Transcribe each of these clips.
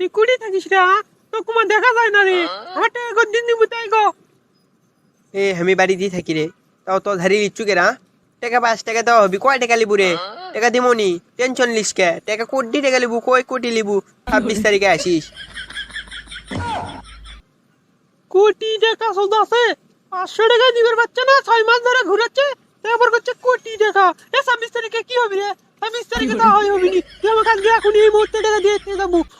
তুই কুড়ি থাকিস রে তো কুমা দেখা যায় না রে। টাকা কর দিন দিবি তাই গো। এ আমি বাড়িতেই থাকি রে। তাও তো ধারি লিচ্ছু কে না? টাকা পাঁচ টাকা দেওয়া হবি কয় টাকা লিবু রে? টাকা দিমনি টেনশন লিস কে? টাকা কোটি টাকা লিবু কয় কোটি লিবু? ছাব্বিশ তারিখে আসিস। কোটি টাকা শোধ আছে পাঁচশো টাকা দিবের বাচ্চা না ছয় মাস ধরে ঘুরাচ্ছে তারপর করছে কোটি টাকা। এ ছাব্বিশ তারিখে কি হবে রে? ছাব্বিশ তারিখে তা হয় হবে নি তুই আমাকে আজকে এখন এই মুহূর্তে টাকা দিয়ে দিয়ে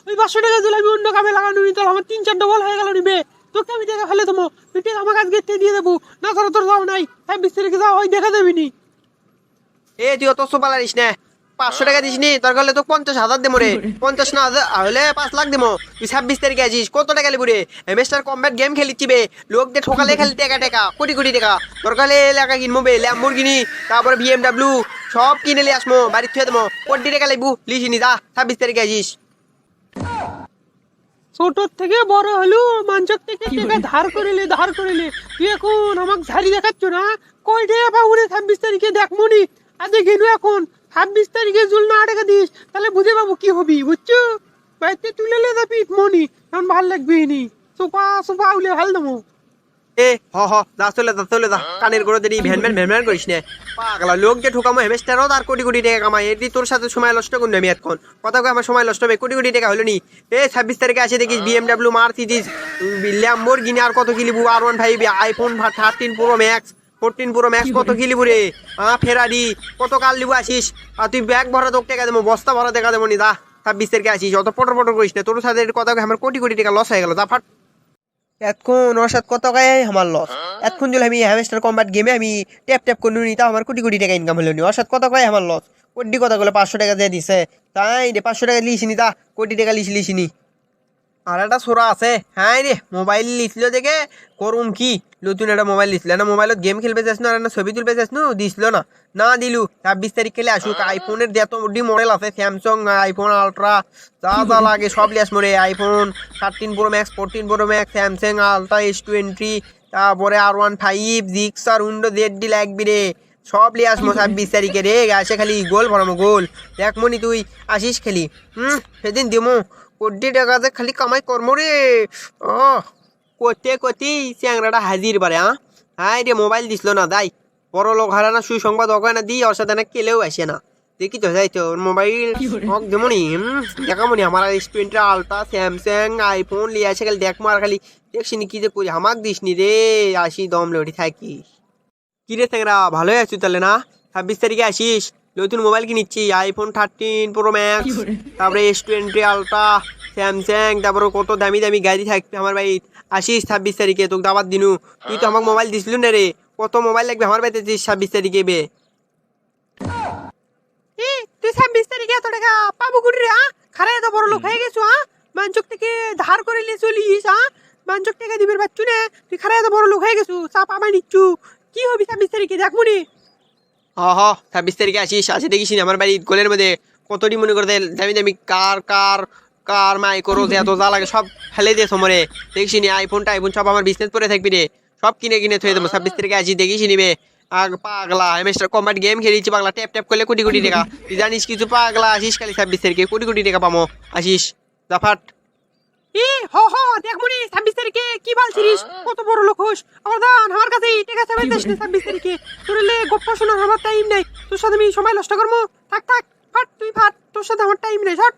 ওই পাঁচশো টাকা দিলে আমি অন্য কামে লাগানো নি তোর আমার তিন চার ডবল হয়ে গেল নিবে তোকে আমি টাকা ফেলে দেবো। তুই টাকা দিয়ে দিয়ে হয় দেখা দেবি নি। এ তুই অত সোপা লারিস না। পাঁচশো টাকা দিস নি। দিয়ে ঠকালে খালি টাকা টাকা কোটি কোটি টাকা। গেলে এলাকা কিনবো তারপরে বিএমডাব্লিউ সব কিনে নিয়ে আসমো বাড়ি থুয়ে দেবো। কোটি টাকা লিবু লিসিনি যা ছাব্বিশ তারিখে আসিস। ছোটর থেকে বড় হলু মাঞ্চক থেকে টাকা ধার করিলে ধার করিলে তুই এখন আমাকে ঝাড়ি দেখাচ্ছ না? পাবো রে ছাব্বিশ তারিখে দেখ মনি আজকে গেলু এখন ছাব্বিশ তারিখে জুল না টাকা দিস তাহলে বুঝে পাবো কি হবি বুঝছ? বাড়িতে তুলে লে যাবি মনি তখন ভালো লাগবে নি। সোফা সোফা উলে ভালো দেবো। এ হ হ যা চলে যা চলে যা। কানের গোড়া দেরি ভ্যান ভ্যান ভ্যান ভ্যান করিস না। পাগলা লোক যে ঠুকামো হেমেস্টারও তার কোটি কোটি টাকা কামাই এটি তোর সাথে সময় নষ্ট করুন আমি এখন কথা কয়ে আমার সময় নষ্ট হবে কোটি কোটি টাকা হলো নি। এ ছাব্বিশ তারিখে আসে দেখিস বিএমডাব্লিউ মার্সিডিস ল্যাম্বোর গিনি আর কত কিলিবু? আর one five iPhone thirteen pro max fourteen pro max কত কিলিবু রে? হ্যাঁ ফেরারি কত কাল লিবু আসিস? আর তুই ব্যাগ ভরা তোকে টাকা দেবো বস্তা ভরা টাকা দেবো নি দা ছাব্বিশ তারিখে আসিস অত পটর পটর করিস না। তোর সাথে কথা আমার কোটি কোটি টাকা লস হয়ে গেল দা ফাট। এতক্ষণ ওর সাথে কত গায়ে আমার লস এতক্ষণ যদি আমি হ্যামেস্টার কম্বাট গেমে আমি ট্যাপ ট্যাপ করে নিই, তাও আমার কোটি কোটি টাকা ইনকাম হলো নি। ওর সাথে কত গায়ে আমার লস কোটি কথা বলে পাঁচশো টাকা দিয়ে দিছে। তাই রে, পাঁচশো টাকা লিসিনি তা। কোটি টাকা লিস লিসিনি। আর একটা সোরা আছে। হ্যাঁ রে, মোবাইল লিছিল দেখে? করুম কি? নতুন একটা মোবাইল লিছিল। না মোবাইলত গেম খেলবে যাস না না ছবি তুলবে না? দিছিল না। না দিলু, ছাব্বিশ তারিখ খেলে আসুক। আইফোনের যত ডি মডেল আছে স্যামসং আইফোন আলট্রা যা যা লাগে সব লিয়াস মরে। IPhone thirteen pro max fourteen pro max Samsung ultra S twenty তারপরে আর ওয়ান ফাইভ জিক্স আর উইন্ডো জেড ডি লাগবি রে। সব লিয়ে আসব ছাব্বিশ তারিখে রে আসে খালি গোল ভরামো গোল। দেখ মনি তুই আসিস খেলি। হুম সেদিন দিমু। কোটি টাকাতে খালি কামাই কর্ম রে। ও করতে করতে চ্যাংরাটা হাজির পারে হ্যাঁ হ্যাঁ রে মোবাইল দিছিল না দাই। বড় লোক হারা না সুসংবাদ ওখানে না দিই ওর সাথে না কেলেও আসে না। দেখি তো যাই তো ওর মোবাইল হক যেমনই দেখামনি আমার S twenty ultra Samsung iPhone লিয়ে আসে খালি দেখ মার খালি দেখছি নি কি যে করি আমাক দিস নি রে আসি দম লড়ি থাকিস। কি রে স্যাংরা ভালোই আছিস তাহলে না? ছাব্বিশ তারিখে আসিস? নতুন মোবাইল কিনিচ্ছি আইফোন থার্টিন প্রো ম্যাক্স তারপরে এস টোয়েন্টি আলট্রা স্যামসাং তারপরে কত দামি দামি গাড়ি থাকবে আমার বাড়ি আসিস ছাব্বিশ তারিখে তোকে দাবার দিনু। তুই তো আমাকে মোবাইল দিছিল না রে। কত মোবাইল লাগবে আমার বাড়িতে দিস ছাব্বিশ তারিখে বে। তুই ছাব্বিশ তারিখে এত টাকা পাবো কুড়ি রে হ্যাঁ খারাপ এত বড় লোক হয়ে গেছো হ্যাঁ মাঞ্চক থেকে ধার করে নিয়ে চলিস হ্যাঁ মাঞ্চক টাকা দিবের বাচ্চু নে। তুই খারাপ এত বড় লোক হয়ে গেছো চাপ আমায় নিচ্ছু। কি হবি ছাব্বিশ তারিখে? দেখ মনি হ ছাব্বিশ তারিখে আসিস, আসে দেখিস আমার বাড়ির গোলের মধ্যে কতটি মনে করে দামি দামি কার কার কার মাইক্রো এত যা লাগে, সব ফেলে দিয়ে সমরে দেখিস নি আইফোনটা আইফোন সব আমার বিজনেস করে থাকবি রে। সব কিনে কিনে থয়ে দেবো। ছাব্বিশ তারিখে আসি দেখিস নিবে আর পাগলা এমএস্টার কম্বাট গেম খেলেছি, পাগলা। ট্যাপ ট্যাপ করলে কোটি কোটি টাকা। জানিস কিছু পাগলা, আসিস খালি ছাব্বিশ তারিখে, কোটি কোটি টাকা পামো। আসিস। জাফাট এ হ হ দেখ মনি ছাব্বিশ তারিখে কি বলছিস কত বড় লোক হোস। আমার দান আমার কাছে টাকা চাবে দেশ ছাব্বিশ তারিখে। তোর লে গপ্প শোনার আমার টাইম নেই। তোর সাথে আমি সময় নষ্ট করব। থাক থাক ফাট তুই ফাট। তোর সাথে আমার টাইম নেই শট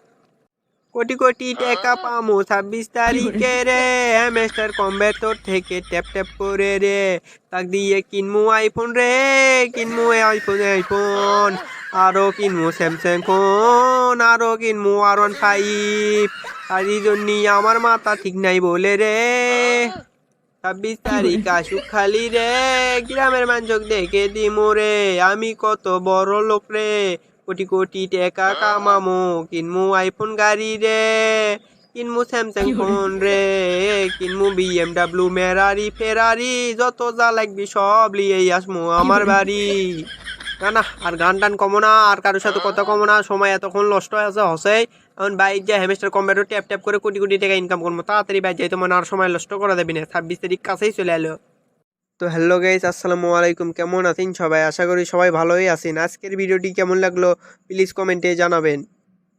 কোটি কোটি টাকা পামো। ছাব্বিশ তারিখে রে হ্যামেস্টার কমবে তোর থেকে ট্যাপ ট্যাপ করে রে। তাক দিয়ে কিনমু আইফোন রে কিনমু আইফোন আইফোন আরও কিনমু স্যামসাং ফোন আরও কিনমু আর ওয়ান ফাইভ আর এই জন্যই আমার মাথা ঠিক নাই বলে রে। ছাব্বিশ তারিখ আসুক খালি রে। গ্রামের মানুষ দেখে দিমু রে। আমি কত বড় লোক রে। কোটি কোটি টাকা কামামো। কিনমু আইফোন গাড়ি রে কিনমু স্যামসাং ফোন রে কিনমু বিএমডাব্লিউ মেরারি ফেরারি যত যা লাগবি সব লিয়েই আসমু আমার বাড়ি। না না আর গান টান কমো না আর কারোর সাথে কথা কমো না সময় এতক্ষণ নষ্ট হয়ে আছে হসেই। এখন বাইক যে হেমেস্টার কম্পিউটার ট্যাপ ট্যাপ করে কোটি কোটি টাকা ইনকাম করব তাড়াতাড়ি বাইক যাই তোমার আর সময় নষ্ট করে দেবি না। ছাব্বিশ তারিখ কাছেই চলে এলো। তো হ্যালো গাইজ আসসালামু আলাইকুম। কেমন আছেন সবাই? আশা করি সবাই ভালোই আছেন। আজকের ভিডিওটি কেমন লাগল প্লিজ কমেন্টে জানাবেন।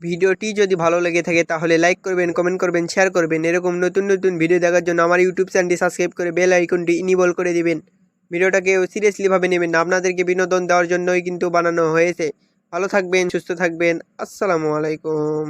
ভিডিওটি যদি ভালো লেগে থাকে তাহলে লাইক করবেন কমেন্ট করবেন শেয়ার করবেন। এরকম নতুন নতুন ভিডিও দেখার জন্য আমার ইউটিউব চ্যানেলটি সাবস্ক্রাইব করে বেল আইকনটি ইনিবল করে দিবেন। ভিডিওটাকে সিরিয়াসলিভাবে নেবেন আপনাদেরকে বিনোদন দেওয়ার জন্যই কিন্তু বানানো হয়েছে। ভালো থাকবেন, সুস্থ থাকবেন। আসসালামু আলাইকুম।